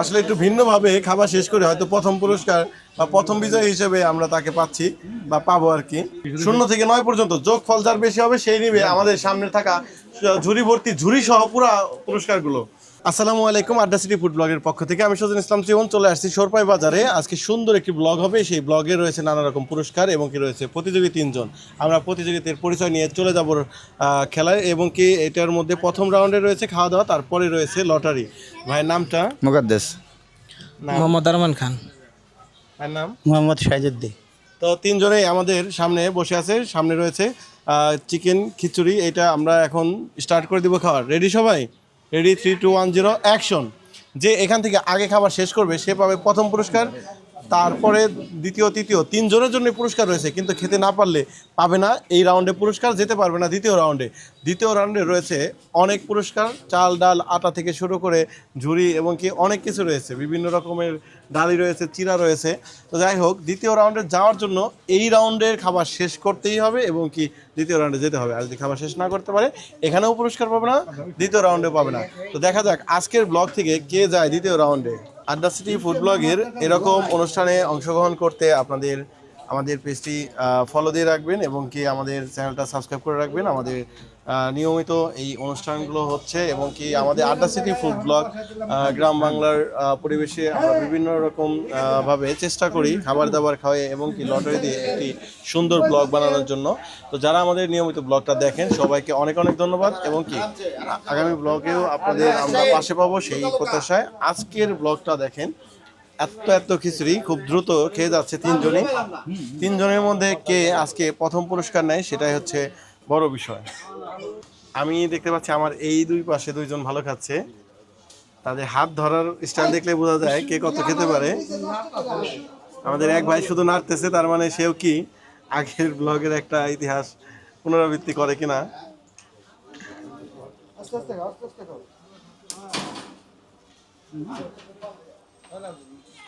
আসলে একটু ভিন্নভাবে খাবার শেষ করে হয়তো প্রথম পুরস্কার বা প্রথম বিজয় হিসেবে আমরা তাকে পাচ্ছি বা পাবো আর কি। শূন্য থেকে নয় পর্যন্ত যোগ ফল যার বেশি হবে সেই নিবে আমাদের সামনে থাকা ঝুড়ি ভর্তি ঝুড়ি সহ পুরা পুরস্কারগুলো। আসসালামু আলাইকুম আড্ডা সিটি ফুড ব্লগের পক্ষ থেকে আমি সজন ইসলাম জীবন চলে আসছি সরপাই বাজারে। আজকে সুন্দর একটি ব্লগ হবে সেই ব্লগে রয়েছে নানা রকম পুরস্কার এবং কি রয়েছে প্রতিযোগী তিনজন। আমরা প্রতিযোগিতার পরিচয় নিয়ে চলে যাব খেলায় এবং কি এটার মধ্যে প্রথম রাউন্ডে রয়েছে খাওয়া দাওয়া তারপরে রয়েছে লটারি। ভাইয়ের নামটা? মুকাদ্দেস। মোহাম্মদ আরমান খান। ভাইয়ের নাম? মোহাম্মদ শাহিজুদ্দি তো তিনজনেই আমাদের সামনে বসে আছে সামনে রয়েছে চিকেন খিচুড়ি এটা আমরা এখন স্টার্ট করে দিব খাওয়ার। রেডি সবাই? Ready three two one zero action যে এখান থেকে আগে খাবার শেষ করবে, সে পাবে প্রথম পুরস্কার। তারপরে দ্বিতীয়, তৃতীয়, তিনজনের জন্য পুরস্কার রয়েছে, কিন্তু খেতে না পারলে পাবে না। এই রাউন্ডে পুরস্কার, যেতে পারবে না দ্বিতীয় রাউন্ডে। দ্বিতীয় রাউন্ডে রয়েছে অনেক পুরস্কার, চাল, ডাল, আটা থেকে শুরু করে ঝুড়ি, এবং কি অনেক কিছু রয়েছে। বিভিন্ন রকমের ডালি রয়েছে চিরা রয়েছে। তো যাই হোক, দ্বিতীয় রাউন্ডে যাওয়ার জন্য এই রাউন্ডের খাবার শেষ করতেই হবে এবং কি দ্বিতীয় রাউন্ডে যেতে হবে। আর যদি খাবার শেষ না করতে পারে, এখানেও পুরস্কার পাবে না, দ্বিতীয় রাউন্ডে পাবে না। তো দেখা যাক, আজকের ব্লগ থেকে কে যায় দ্বিতীয় রাউন্ডে। আড্ডা সিটি ফুড ব্লগের এরকম অনুষ্ঠানে অংশগ্রহণ করতে আপনাদের, আমাদের পেজটি ফলো দিয়ে রাখবেন এবং কি আমাদের চ্যানেলটা সাবস্ক্রাইব করে রাখবেন। আমাদের নিয়মিত এই অনুষ্ঠানগুলো হচ্ছে এবং কি আমাদের আড্ডা সিটি ফুড ব্লগ গ্রাম বাংলার পরিবেশে আমরা বিভিন্ন রকম ভাবে চেষ্টা করি খাবার দাবার খাওয়াই এবং কি লটারি দিয়ে একটি সুন্দর ব্লগ বানানোর জন্য। তো যারা আমাদের নিয়মিত ব্লগটা দেখেন, সবাইকে অনেক অনেক ধন্যবাদ এবং কি আগামী ব্লগেও আপনাদের আমরা পাশে পাবো সেই প্রত্যাশায়। আজকের ব্লগটা দেখেন, এত এত খিচুড়ি, খুব দ্রুত খেয়ে যাচ্ছে তিনজনই। তিনজনের মধ্যে কে আজকে প্রথম পুরস্কার নেয় সেটাই হচ্ছে বড় বিষয়। আমি দেখতে পাচ্ছি আমার এই দুই পাশে দুইজন ভালো খাচ্ছে। তাদের হাত ধরার স্টাইল দেখলে বোঝা যায় কে কত খেতে পারে। আমাদের এক ভাই শুধু নাড়তেছে, তার মানে সেও কি আগের ব্লগের একটা ইতিহাস পুনরাবৃত্তি করে কিনা।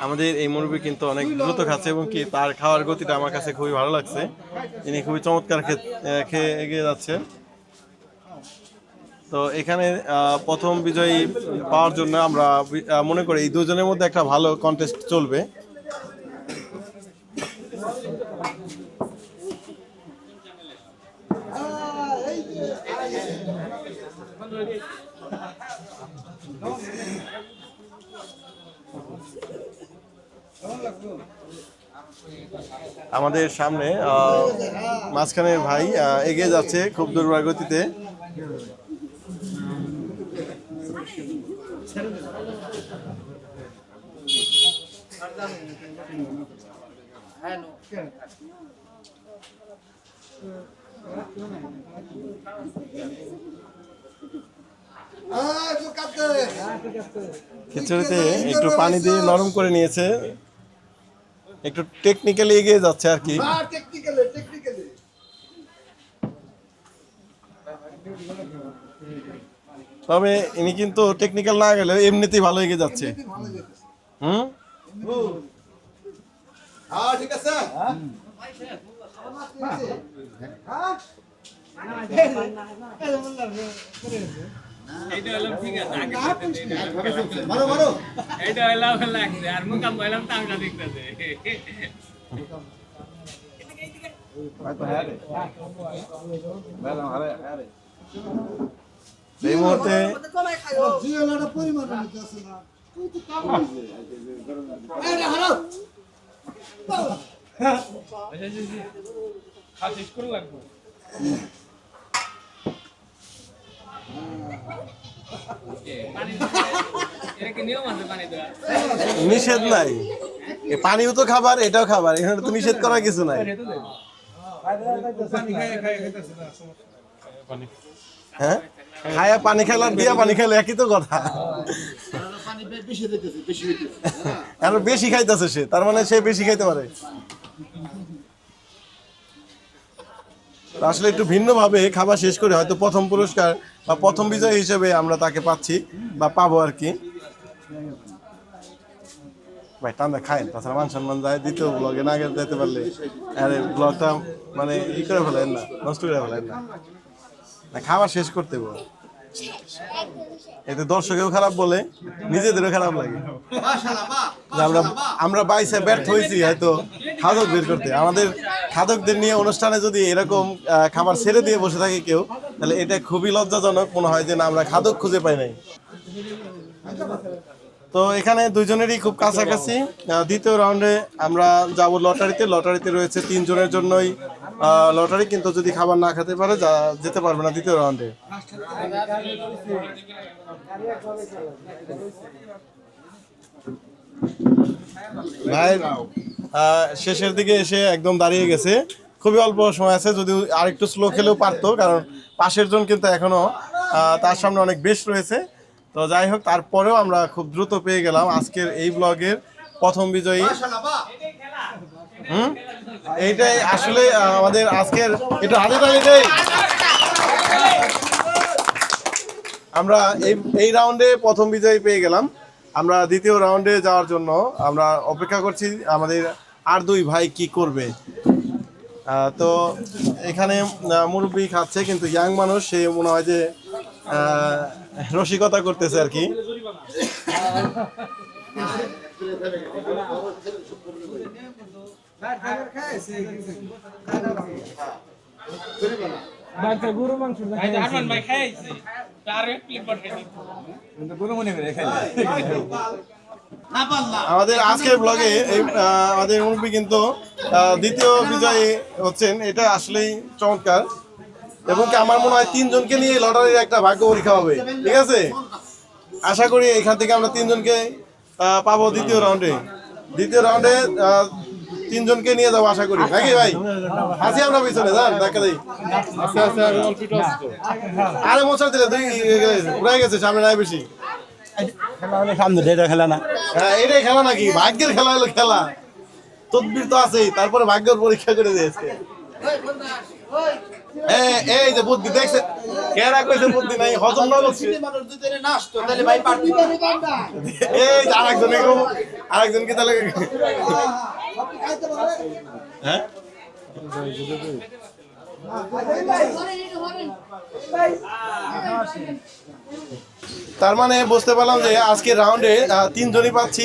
আমাদের এই মুরগি কিন্তু অনেক দ্রুত খাচ্ছে এবং কি তার খাওয়ার গতিটা আমার কাছে খুবই ভালো লাগছে। তিনি খুবই চমৎকার খেয়ে এগিয়ে যাচ্ছে তো এখানে প্রথম বিজয়ী পাওয়ার জন্য আমরা মনে করি এই দুজনের মধ্যে একটা ভালো কন্টেস্ট চলবে। আমাদের সামনে মাঝখানের ভাই এগিয়ে যাচ্ছে খুব দুর্বার গতিতে। খিচুড়িতে একটু পানি দিয়ে নরম করে নিয়েছে। একটু টেকনিক্যালি এগিয়ে যাচ্ছে আর কি তবে ইনি কিন্তু টেকনিক্যাল না গেলেও এমনিতেই ভালো এগিয়ে যাচ্ছে হুম এটা এলাম লাগছে আর মুকাম এলাম টাঙ্গা দেখতেছে এই মুহূর্তে খাসিস করে লাগবে পানি এটা কি নিয়ম আছে পানি দেওয়া নিষেধ নাই। পানিও তো খাবার এটাও খাবার এখানে তো নিষেধ করার কিছু নাই। হ্যাঁ? খায়া পানি খেলার দিয়া পানি খেলে একই তো কথা। আরও বেশি খাইতেছে সে তার মানে সে বেশি খাইতে পারে। আসলে একটু ভিন্নভাবে খাবার শেষ করে হয়তো প্রথম পুরস্কার বা প্রথম বিজয় হিসেবে আমরা তাকে পাচ্ছি বা পাবো আর কি। ভাই টান্দা খায় তাছাড়া মান সম্মান যায় দ্বিতীয় ব্লগে না গেলে যেতে পারলে আরে ব্লগটা মানে ই করে ফেলেন না নষ্ট করে ফেলেন না। না খাবার শেষ করতে বল। এতে দর্শকেও খারাপ বলে নিজেদেরও খারাপ লাগে। আমরা আমরা বাইসে ব্যর্থ হয়েছি হয়তো খাদক বের করতে। আমাদের খাদকদের নিয়ে অনুষ্ঠানে যদি এরকম খাবার ছেড়ে দিয়ে বসে থাকে কেউ, তাহলে এটা খুবই লজ্জাজনক মনে হয় যে না, আমরা খাদক খুঁজে পাই নাই। তো এখানে দুইজনেরই খুব কাছাকাছি। দ্বিতীয় রাউন্ডে আমরা যাব লটারিতে। লটারিতে রয়েছে তিনজনের জন্যই লটারি, কিন্তু যদি খাবার না খেতে পারে, যা- যেতে পারবে না দ্বিতীয় রাউন্ডে ভাই শেষের দিকে এসে একদম দাঁড়িয়ে গেছে। খুবই অল্প সময় আছে যদি আরেকটু স্লো খেলেও পারতো, কারণ পাশের জন কিন্তু এখনও তার সামনে অনেক বেশ রয়েছে। তো যাই হোক, তারপরেও আমরা খুব দ্রুত পেয়ে গেলাম আজকের এই ব্লগের প্রথম বিজয়ী। হুম? এইটাই আসলে আমাদের আজকের একটু হাতে দেই। আমরা এই এই রাউন্ডে প্রথম বিজয়ী পেয়ে গেলাম। আমরা দ্বিতীয় রাউন্ডে যাওয়ার জন্য আমরা অপেক্ষা করছি আমাদের আর দুই ভাই কি করবে। তো এখানে মুরব্বি খাচ্ছে কিন্তু ইয়াং মানুষ সে মনে হয় যে রসিকতা করতেছে আর কি। ভাই তো আমাদের আজকের ব্লগে এই আমাদের মুরব্বি কিন্তু দ্বিতীয় বিজয়ী হচ্ছেন। এটা আসলেই চমৎকার। এবং কি আমার মনে হয় তিনজনকে নিয়ে লটারির একটা ভাগ্য পরীক্ষা হবে। ঠিক আছে? আশা করি এখান থেকে আমরা তিনজনকে পাবো দ্বিতীয় রাউন্ডে দ্বিতীয় রাউন্ডে তিনজনকে নিয়ে যাব আশা করি। নাকি ভাই? আছি আমরা পিছনে যান দেখা দিই। আরে মশার দিলে তুই উড়াই গেছে সামনে নাই বেশি। খেলা হলে সামনে এটা খেলা না হ্যাঁ এটাই খেলা নাকি? ভাগ্যের খেলা হলো খেলা। তদবির তো আছেই তারপরে ভাগ্যের পরীক্ষা করে দিয়েছে। এই, যে বুদ্ধি দেখছে কেরা কইছে বুদ্ধি? নাই হজম না এই যে আরেকজনে তাহলে হ্যাঁ? তার মানে বুঝতে পারলাম যে আজকে রাউন্ডে তিনজনই পাচ্ছি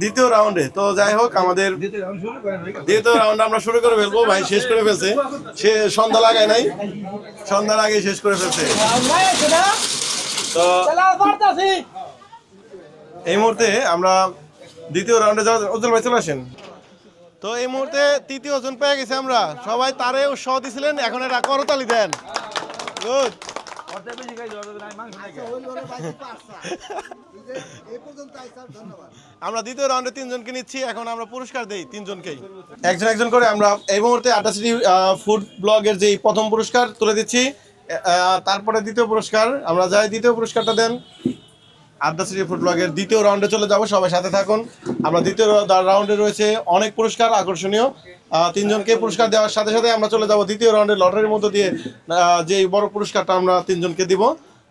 দ্বিতীয় রাউন্ডে। তো যাই হোক আমাদের দ্বিতীয় রাউন্ড আমরা শুরু করে ফেলব। ভাই শেষ করে ফেলছে। সে সন্ধ্যা লাগায় নাই। সন্ধ্যার আগে শেষ করে ফেলছে। তো এই মুহূর্তে আমরা দ্বিতীয় রাউন্ডে যাওয়া উজ্জ্বল ভাই চলে আসেন। তো এই মুহূর্তে তৃতীয় জন পেয়ে গেছি আমরা। সবাই তারে উৎসাহ দিছিলেন এখন এটা করতালি দেন। গুড আমরা দ্বিতীয় রাউন্ডে তিনজনকে নিচ্ছি এখন আমরা পুরস্কার দেই তিনজনকেই। একজন একজন করে আমরা এই মুহূর্তে আটা সিটি ফুড ব্লগের যে প্রথম পুরস্কার তুলে দিচ্ছি তারপরে দ্বিতীয় পুরস্কার আমরা যাই দ্বিতীয় পুরস্কারটা দেন। আড্ডা সিটি ফুড ব্লগের দ্বিতীয় রাউন্ডে চলে যাব সবাই সাথে থাকুন। আমরা দ্বিতীয় রাউন্ডে রয়েছে অনেক পুরস্কার আকর্ষণীয়। তিনজনকে পুরস্কার দেওয়ার সাথে সাথে আমরা চলে যাব দ্বিতীয় রাউন্ডে লটারির মধ্য দিয়ে যে বড় পুরস্কারটা আমরা তিনজনকে দিব।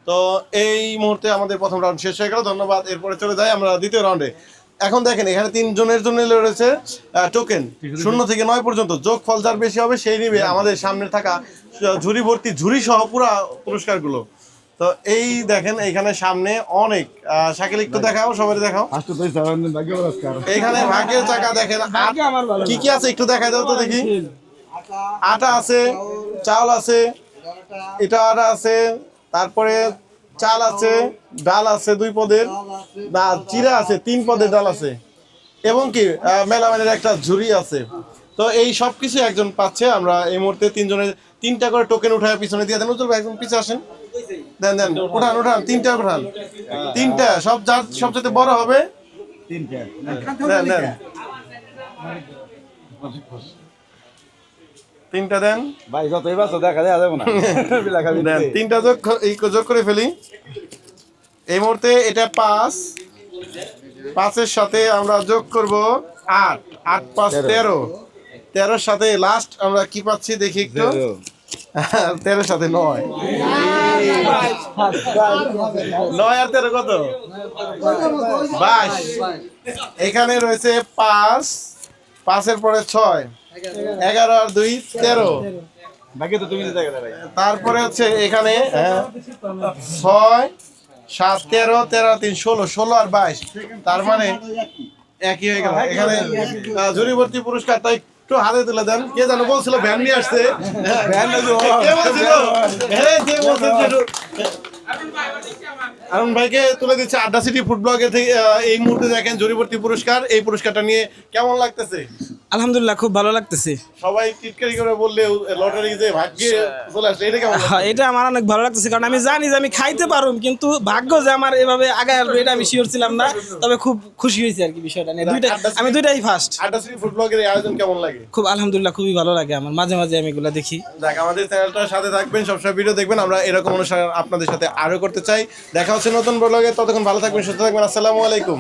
তো এই মুহূর্তে আমাদের প্রথম রাউন্ড শেষ হয়ে গেল। ধন্যবাদ। এরপরে চলে যাই আমরা দ্বিতীয় রাউন্ডে। এখন দেখেন, এখানে তিনজনের জন্য রয়েছে টোকেন শূন্য থেকে নয় পর্যন্ত। যোগ ফল যার বেশি হবে, সেই নিবে আমাদের সামনে থাকা ঝুড়ি ভর্তি ঝুড়ি সহ পুরা পুরস্কারগুলো। তো এই দেখেন এইখানে সামনে অনেক শাকিল একটু দেখাও সবাই দেখাও। এইখানে ভাগ্যের চাকা দেখেন কি কি আছে একটু দেখাই দাও তো দেখি। আটা আছে চাল আছে এটা আটা আছে তারপরে চাল আছে ডাল আছে দুই পদের। না চিরা আছে তিন পদের ডাল আছে। এবং কি মেলামেনের একটা ঝুড়ি আছে। তো এই সব কিছু একজন পাচ্ছে আমরা এই মুহূর্তে তিনজনের তিনটা করে টোকেন উঠায় পিছনে দিয়ে দেন। উজ্জ্বল ভাই একদম পিছিয়ে আসেন। দেন দেন উঠান উঠান তিনটা উঠান তিনটা সব যার সবচেয়ে বড় হবে। তিনটা। দেন দেন। তিনটা দেন। ভাই যতই বাস দেখা যায় যাবে না। দেন তিনটা যোগ যোগ করে ফেলি। এই মুহূর্তে এটা পাঁচ। পাঁচের সাথে আমরা যোগ করব আট। আট পাঁচ তেরো। তেরোর সাথে লাস্ট আমরা কি পাচ্ছি দেখি একটু। তেরোর সাথে নয়। নয় আর তেরো কত? বাইশ। এখানে রয়েছে পাঁচ। পাঁচের পরে ছয়। এগারো আর দুই তেরো। তারপরে হচ্ছে এখানে হ্যাঁ, ছয় সাত তেরো তেরো তিন ষোলো। ষোলো আর বাইশ। তার মানে একই হয়ে গেল। এখানে জুরিবর্তী পুরস্কারটা একটু হাতে তুলে দেন। কে যেন বলছিল ভ্যান নিয়ে আসছে। ভ্যান যে, ও, কে বলছিল? এই যে বলছেন যে ভাইকে তুলে দিচ্ছে আড্ডা সিটি ফুড ব্লগে থেকে এই মুহূর্তে দেখেন জরিবর্তী পুরস্কার। এই পুরস্কারটা নিয়ে কেমন লাগতেছে? আলহামদুলিল্লাহ খুব ভালো লাগতেছে। সবাই টিটকারি করে বললে লটারি যে ভাগ্যে চলে আসলে এটা কেমন হ্যাঁ, এটা আমার অনেক ভালো লাগতেছে কারণ আমি জানি যে আমি খাইতে পারুম কিন্তু ভাগ্য যে আমার এভাবে আগে আসবে এটা আমি শিওর ছিলাম না। তবে খুব খুশি হয়েছি আর কি বিষয়টা নিয়ে। দুইটা আমি দুইটাই ফার্স্ট আড্ডা সিটি ফুড ব্লগের আয়োজন কেমন লাগে? খুব আলহামদুলিল্লাহ খুবই ভালো লাগে আমার। মাঝে মাঝে আমি এগুলো দেখি। দেখ আমাদের চ্যানেলটার সাথে থাকবেন সবসময় ভিডিও দেখবেন। আমরা এরকম অনুষ্ঠান আপনাদের সাথে আরও করতে চাই। দেখা হচ্ছে নতুন ব্লগে ততক্ষণ ভালো থাকবেন সুস্থ থাকবেন। আসসালামু আলাইকুম।